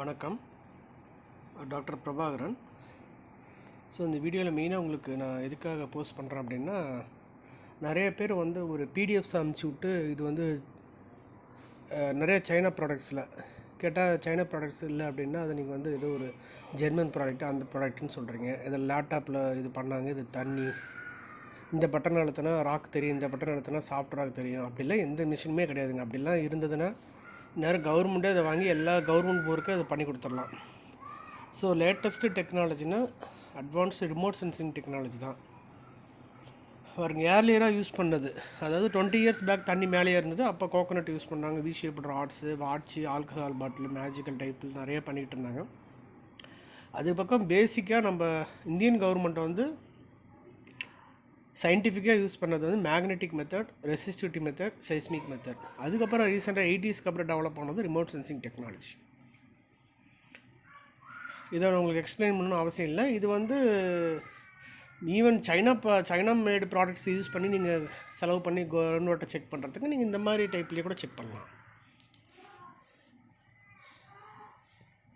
வணக்கம். Doctor Prabhakaran. So இந்த வீடியோவில் மெயினாக உங்களுக்கு நான் எதுக்காக போஸ்ட் பண்ணுறேன் அப்படின்னா நிறைய பேர் வந்து ஒரு பிடிஎஃப்ஸ் அமுச்சு விட்டு இது வந்து நிறைய சைனா ப்ராடக்ட்ஸில் கேட்டால் சைனா ப்ராடக்ட்ஸ் இல்லை அப்படின்னா அதை நீங்கள் வந்து ஏதோ ஒரு ஜெர்மன் ப்ராடக்ட் அந்த ப்ராடக்ட்னு சொல்கிறீங்க இது லேப்டாப்பில் இது பண்ணாங்க இது தண்ணி. இந்த பட்டன் அழுத்தினா ராக் தெரியும் இந்த பட்டன் அழுத்தினா சாஃப்ட் ராக் தெரியும். அப்படிலாம் எந்த மிஷினுமே கிடையாதுங்க. அப்படிலாம் இருந்ததுன்னா நேரம் கவர்மெண்ட்டே அதை வாங்கி எல்லா கவர்மெண்ட் போருக்கும் அதை பண்ணி கொடுத்துடலாம். ஸோ லேட்டஸ்ட்டு டெக்னாலஜினால் அட்வான்ஸ்டு ரிமோட் சென்சிங் டெக்னாலஜி தான். பாருங்க ஏர்லியராக யூஸ் பண்ணது. அதாவது டுவெண்ட்டி இயர்ஸ் பேக் தண்ணி மேலேயே இருந்தது. அப்போ கோகோனட் யூஸ் பண்ணாங்க. V shaped rods watch alcohol bottle magical டைப்பில் நிறைய பண்ணிக்கிட்டு இருந்தாங்க. அது பக்கம் பேசிக்காக நம்ம இந்தியன் கவர்மெண்ட் வந்து சயின்டிஃபிக்காக யூஸ் பண்ணது வந்து magnetic method resistivity method seismic method அதுக்கப்புறம் ரீசெண்டாக எயிட்டிஸ்க்கு அப்புறம் டெவலப் ஆனது ரிமோட் சென்சிங் டெக்னாலஜி இதை உங்களுக்கு எக்ஸ்பிளைன் பண்ணணும் அவசியம் இல்லை. இது வந்து ஈவன் சைனா ப சைனா மேடு ப்ராடக்ட்ஸ் யூஸ் பண்ணி நீங்கள் செலவு பண்ணி கவர்மெண்ட்டை செக் பண்ணுறதுக்கு நீங்கள் இந்த மாதிரி டைப்லேயே கூட செக் பண்ணலாம்.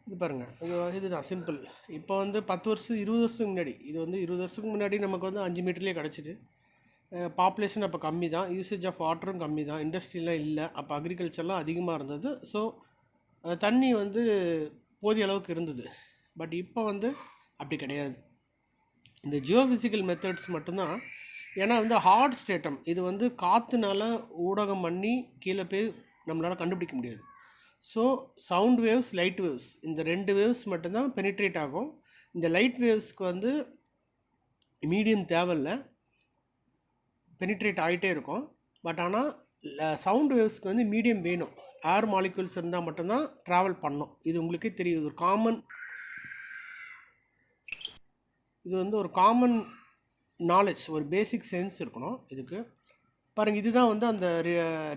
இது பாருங்கள் இது இதுதான் சிம்பிள் இப்போ வந்து பத்து வருஷம் இருபது வருஷத்துக்கு முன்னாடி இது வந்து இருபது வருஷத்துக்கு முன்னாடி நமக்கு வந்து அஞ்சு மீட்டர்லேயே கிடச்சிது. பாப்புலேஷன் அப்போ கம்மி தான் யூசேஜ் ஆஃப் வாட்டரும் கம்மி தான் இண்டஸ்ட்ரியெலாம் இல்லை. அப்போ அக்ரிகல்ச்சர்லாம் அதிகமாக இருந்தது. ஸோ தண்ணி வந்து போதிய அளவுக்கு இருந்தது. பட் இப்போ வந்து அப்படி கிடையாது. இந்த ஜியோஃபிசிக்கல் மெத்தட்ஸ் மட்டும்தான். ஏன்னா வந்து ஹார்ட் ஸ்டேட்டம் இது வந்து காற்றுனால ஊடகம் பண்ணி கீழே போய் நம்மளால் கண்டுபிடிக்க முடியாது. So sound waves light waves இந்த ரெண்டு வேவ்ஸ் மட்டும்தான் பெனிட்ரேட் ஆகும். இந்த லைட் வேவ்ஸ்க்கு வந்து மீடியம் தேவையில்லை. பெனிட்ரேட் ஆகிட்டே இருக்கும். பட் ஆனால் சவுண்ட் வேவ்ஸ்க்கு வந்து மீடியம் வேணும். ஏர் மாலிகுல்ஸ் இருந்தால் மட்டும்தான் ட்ராவல் பண்ணும். இது உங்களுக்கே தெரியும். ஒரு காமன் இது வந்து ஒரு காமன் நாலேஜ் ஒரு பேசிக் சென்ஸ் இருக்கணும். இதுக்கு பாருங்கள் இதுதான் வந்து அந்த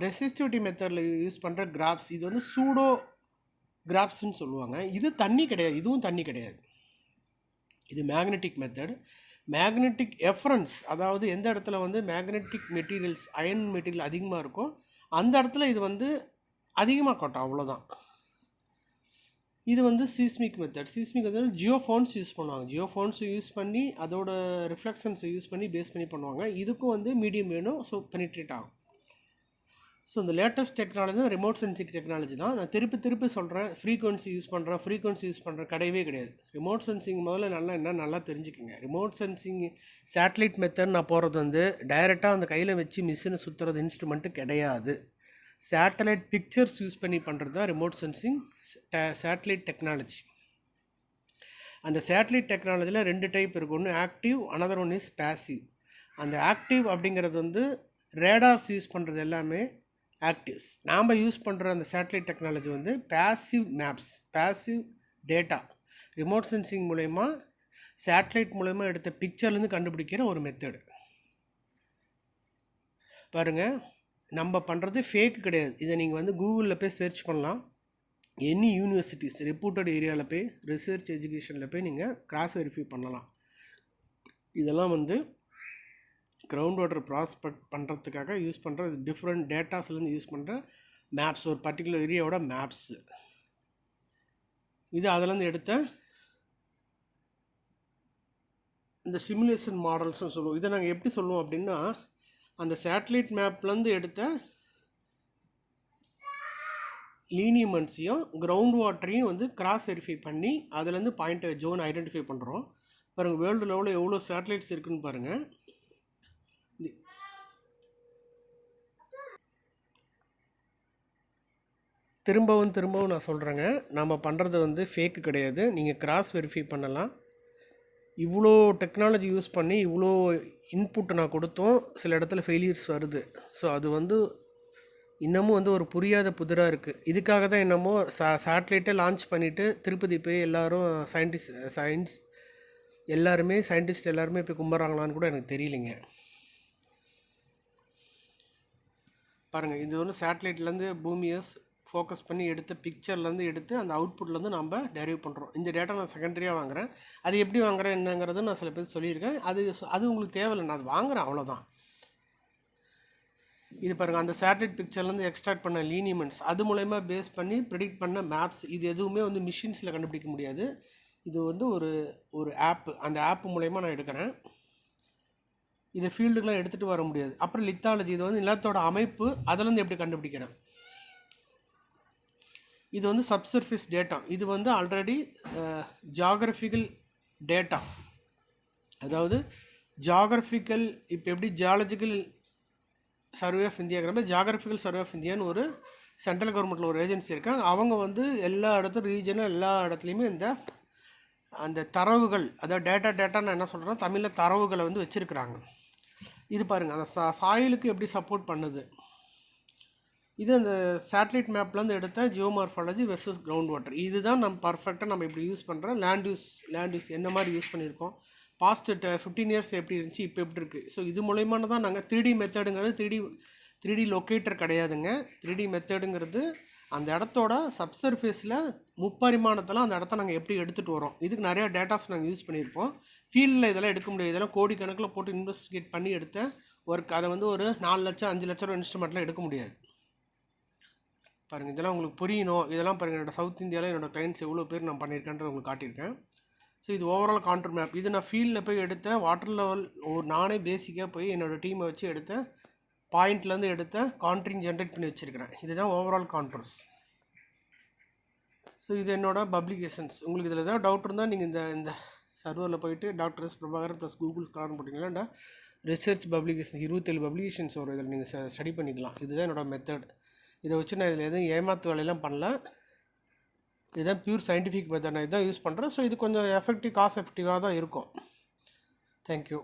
ரெசிஸ்டிவிட்டி மெத்தடில் யூஸ் பண்ணுற கிராப்ஸ் இது வந்து சூடோ கிராப்ஸ்ன்னு சொல்லுவாங்க. இது தண்ணி கிடையாது. இதுவும் தண்ணி கிடையாது. இது மேக்னெட்டிக் மெத்தட் மேக்னெட்டிக் எஃபரன்ஸ் அதாவது எந்த இடத்துல வந்து மேக்னெட்டிக் மெட்டீரியல்ஸ் அயன் மெட்டீரியல் அதிகமாக இருக்கோ அந்த இடத்துல இது வந்து அதிகமாக காட்டும். அவ்வளோதான் இது வந்து seismic method seismic method geophones use பண்ணுவாங்க. ஜியோஃபோன்ஸ் யூஸ் பண்ணி அதோட ரிஃப்ளெக்ஷன்ஸை யூஸ் பண்ணி பேஸ் பண்ணி பண்ணுவாங்க. இதுக்கும் வந்து மீடியம் வேணும். ஸோ பெனிட்ரேட் ஆகும். ஸோ இந்த லேட்டஸ்ட் டெக்னாலஜி தான் ரிமோட் சென்சிங் டெக்னாலஜி தான். நான் திருப்பி திருப்பி சொல்கிறேன் ஃப்ரீக்வன்சி யூஸ் பண்ணுறேன் ஃப்ரீக்வன்சி யூஸ் பண்ணுறேன் கிடையவே கிடையாது. ரிமோட் சென்சிங் முதல்ல நல்லா என்ன நல்லா தெரிஞ்சுக்கோங்க. ரிமோட் சென்சிங் சேட்டலைட் மெத்தட் நான் போகிறது வந்து டைரெக்டாக அந்த கையில் வச்சு மிஷினை சுற்றுறது இன்ஸ்ட்ருமெண்ட்டு கிடையாது. சேட்டலைட் பிக்சர்ஸ் யூஸ் பண்ணி பண்ணுறது தான் ரிமோட் சென்சிங் சேட்டலைட் டெக்னாலஜி அந்த சேட்டலைட் டெக்னாலஜியில் ரெண்டு டைப் இருக்கு. ஒன்று active another one is passive அந்த ஆக்டிவ் அப்படிங்கிறது வந்து ரேடார்ஸ் யூஸ் பண்ணுறது எல்லாமே ஆக்டிவ்ஸ் நாம் யூஸ் பண்ணுற அந்த சேட்டலைட் டெக்னாலஜி வந்து passive maps passive data remote sensing மூலயமா சேட்டலைட் மூலயமா எடுத்த பிக்சர்லேருந்து கண்டுபிடிக்கிற ஒரு மெத்தடு பாருங்கள் நம்ம பண்ணுறது ஃபேக் கிடையாது. இதை நீங்கள் வந்து கூகுளில் போய் சர்ச் பண்ணலாம். எனி யூனிவர்சிட்டிஸ் ரெப்யூட்டட் ஏரியாவில் போய் ரிசர்ச் எஜுகேஷனில் போய் நீங்கள் கிராஸ் வெரிஃபை பண்ணலாம். இதெல்லாம் வந்து க்ரௌண்ட் வாட்டர் ப்ராஸ்பெக்ட் பண்ணுறதுக்காக யூஸ் பண்ணுற டிஃப்ரெண்ட் டேட்டாஸ்லேருந்து யூஸ் பண்ணுற மேப்ஸ் ஒரு பர்டிகுலர் ஏரியாவோட மேப்ஸு இது அதுலேருந்து எடுத்த இந்த சிமுலேஷன் மாடல்ஸ்னு சொல்லுவோம். இதை நாங்கள் எப்படி சொல்லுவோம் அப்படின்னா அந்த சேட்டலைட் மேப்லேருந்து எடுத்த லீனியமெண்ட்ஸையும் கிரவுண்ட் வாட்டரையும் வந்து கிராஸ் வெரிஃபை பண்ணி அதுலேருந்து பாயிண்ட் ஜோன் ஐடென்டிஃபை பண்ணுறோம் பாருங்கள் வேர்ல்டு லெவலில் எவ்வளோ சேட்டலைட்ஸ் இருக்குன்னு பாருங்கள் திரும்பவும் திரும்பவும் நான் சொல்கிறேங்க நம்ம பண்ணுறது வந்து ஃபேக்கு கிடையாது. நீங்கள் கிராஸ் வெரிஃபை பண்ணலாம். இவ்வளோ டெக்னாலஜி யூஸ் பண்ணி இவ்வளோ இன்புட் நான் கொடுத்தோம் சில இடத்துல ஃபெயிலியர்ஸ் வருது. ஸோ அது வந்து இன்னமும் வந்து ஒரு புரியாத புதிராக இருக்குது இதுக்காக தான் என்னமோ சா சேட்டலைட்டை லான்ச் பண்ணிவிட்டு திருப்பதி போய் எல்லோரும் சயின்டிஸ்ட் சயின்ஸ் எல்லாருமே சயின்டிஸ்ட் எல்லாருமே போய் கும்பிட்றாங்களான்னு கூட எனக்கு தெரியலைங்க. பாருங்கள் இது வந்து சேட்டலைட்லேருந்து பூமியஸ் ஃபோக்கஸ் பண்ணி எடுத்த பிக்சர்லேருந்து எடுத்து அந்த அவுட்புட்லேருந்து நம்ம டெரைவ் பண்ணுறோம் இந்த டேட்டா நான் செகண்டரியாக வாங்குறேன். அது எப்படி வாங்குறேன் என்னங்கிறத நான் சில பேர் சொல்லியிருக்கேன். அது அது உங்களுக்கு தேவையில்லை. நான் அது வாங்குகிறேன் அவ்வளோதான் இது பாருங்கள் அந்த சேட்டலைட் பிக்சர்லேருந்து எக்ஸ்ட்ராக்ட் பண்ண லீனிமெண்ட்ஸ் அது மூலயமா பேஸ் பண்ணி ப்ரிடிக்ட் பண்ண மேப்ஸ் இது எதுவுமே வந்து மிஷின்ஸில் கண்டுபிடிக்க முடியாது. இது வந்து ஒரு ஒரு ஆப்பு அந்த ஆப் மூலயமா நான் எடுக்கிறேன். இதை ஃபீல்டுக்கெலாம் எடுத்துகிட்டு வர முடியாது. அப்புறம் லித்தாலஜி இது வந்து நிலத்தோட அமைப்பு அதிலேருந்து எப்படி கண்டுபிடிக்கிறேன்? இது வந்து சப்சர்ஃபேஸ் டேட்டா இது வந்து ஆல்ரெடி ஜாகிரபிக்கல் டேட்டா அதாவது ஜாகிரபிக்கல் இப்போ எப்படி ஜியாலஜிக்கல் சர்வே ஆஃப் இந்தியாங்கிற மாதிரி ஜாகிரபிக்கல் சர்வே ஆஃப் இந்தியான்னு ஒரு சென்ட்ரல் கவர்மெண்ட்டில் ஒரு ஏஜென்சி இருக்காங்க. அவங்க வந்து எல்லா இடத்துல ரீஜனில் எல்லா இடத்துலையுமே இந்த அந்த தரவுகள் அதாவது டேட்டா டேட்டா நான் என்ன சொல்கிறேன்னா தமிழில் தரவுகளை வந்து வச்சுருக்குறாங்க. இது பாருங்கள் அந்த சா சாயிலுக்கு எப்படி சப்போர்ட் பண்ணுது? இது அந்த சேட்டலைட் மேப்லேருந்து எடுத்த ஜியோமார்ஃபாலஜி வெர்சஸ் கிரவுண்ட் வாட்டர் இதுதான் நம்ம பர்ஃபெக்டாக நம்ம இப்படி யூஸ் பண்ணுறோம் லேண்ட் யூஸ் லேண்ட் யூஸ் என்ன மாதிரி யூஸ் பண்ணியிருக்கோம்? பாஸ்ட் ஃபிஃப்டீன் இயர்ஸ் எப்படி இருந்துச்சு இப்போ எப்படி இருக்குது ஸோ இது மூலயமான தான் நாங்கள் three D மெத்தடுங்கிறது three D three D locator கிடையாதுங்க. த்ரீ டி மெத்தடுங்கிறது அந்த இடத்தோட சப்சர்ஃபேஸில் முப்பரிமாணத்தில் அந்த இடத்த நாங்கள் எப்படி எடுத்துகிட்டு வரோம்? இதுக்கு நிறையா டேட்டாஸ் நாங்கள் யூஸ் பண்ணியிருப்போம். ஃபீல்டில் இதெல்லாம் எடுக்க முடியாது. இதெல்லாம் கோடிக்கணக்கில் போட்டு இன்வெஸ்டிகேட் பண்ணி எடுத்த ஒர்க் அதை வந்து ஒரு நாலு லட்சம் அஞ்சு லட்சம் ரூபா இன்ஸ்ட்ருமெண்ட்லாம் எடுக்க முடியாது. பாருங்கள் இதெல்லாம் உங்களுக்கு புரியணும். இதெல்லாம் பாருங்கள் என்னோட சவுத் இந்தியாவில் என்னோடய கிளைண்ட்ஸ் எவ்வளோ பேர் நான் பண்ணியிருக்கேன்ற உங்களுக்கு காட்டியிருக்கேன். ஸோ இது ஓவரால் கான்ட்ரு மேப் இது நான் ஃபீல்டில் போய் எடுத்தேன். வாட்டர் லெவல் ஒரு நானே பேசிக்காக போய் என்னோடய டீமை வச்சு எடுத்த பாயிண்ட்லேருந்து எடுத்த கான்ட்ரிங் ஜென்ரேட் பண்ணி வச்சுருக்கிறேன். இதுதான் ஓவரால் கான்ட்ரோஸ் ஸோ இது என்னோடய பப்ளிகேஷன்ஸ் உங்களுக்கு இதில் ஏதாவது டவுட் இருந்தால் நீங்கள் இந்த இந்த சர்வரில் போயிட்டு doctor S Prabhakaran plus Google ஸ்காலர்னு போட்டிங்கன்னா ரிசர்ச் பப்ளிகேஷன்ஸ் இருபத்தேழு பப்ளிகேஷன்ஸ் ஒரு இதில் நீங்கள் ஸ்டடி பண்ணிக்கலாம். இதுதான் என்னோடய மெத்தட் இதை வச்சு நான் இதில் எதுவும் ஏமாத்து வேலையெல்லாம் பண்ணல. இதுதான் பியூர் சயின்டிஃபிக் மெத்தட் நான் இதான் யூஸ் பண்ணுறேன் ஸோ இது கொஞ்சம் எஃபெக்டிவ் காஸ்ட் எஃபெக்டிவாக தான் இருக்கும். தேங்க்யூ